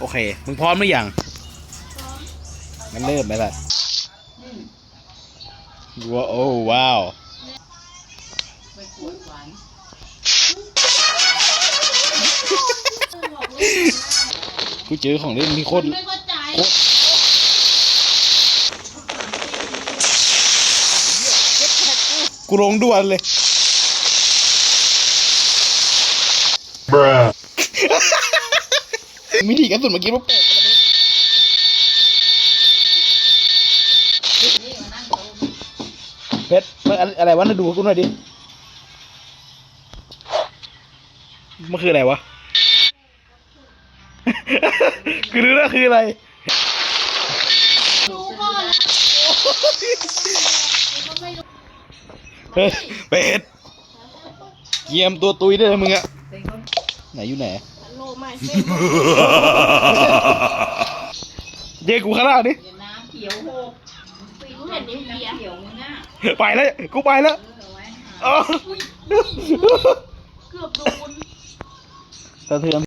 โอเค มึงพร้อมหรือยังพร้อมงั้นเริ่มไปละว้าวโอ้ว้าวไม่ขวดหวานบอกเลยกูเจอของเล่นมีโคตรโคตรกูลงด่วนเลย มินิกระสุนเมื่อกี้มันแปลกนี่มานั่งโต๊ะเพชรมันอะไรอะไรวะน่าดูให้กูหน่อยดิ มันคืออะไรวะ คือรู้แล้วคืออะไรดูก่อนนะก็ไม่รู้เฮ้ยเป็ดเกียมตัวตุยได้เลยมึงอะเป็นคนไหนอยู่ไหน โลไม่เส้นเย้กูข้างล่างดิเดี๋ยวน้ำเขียวหกรู้เห็นนิ้วเบียน้ำเขียวมึงอะไปแล้วกูไปแล้วเออเอาไว้หาอ๋อเกือบโดน สะเทือน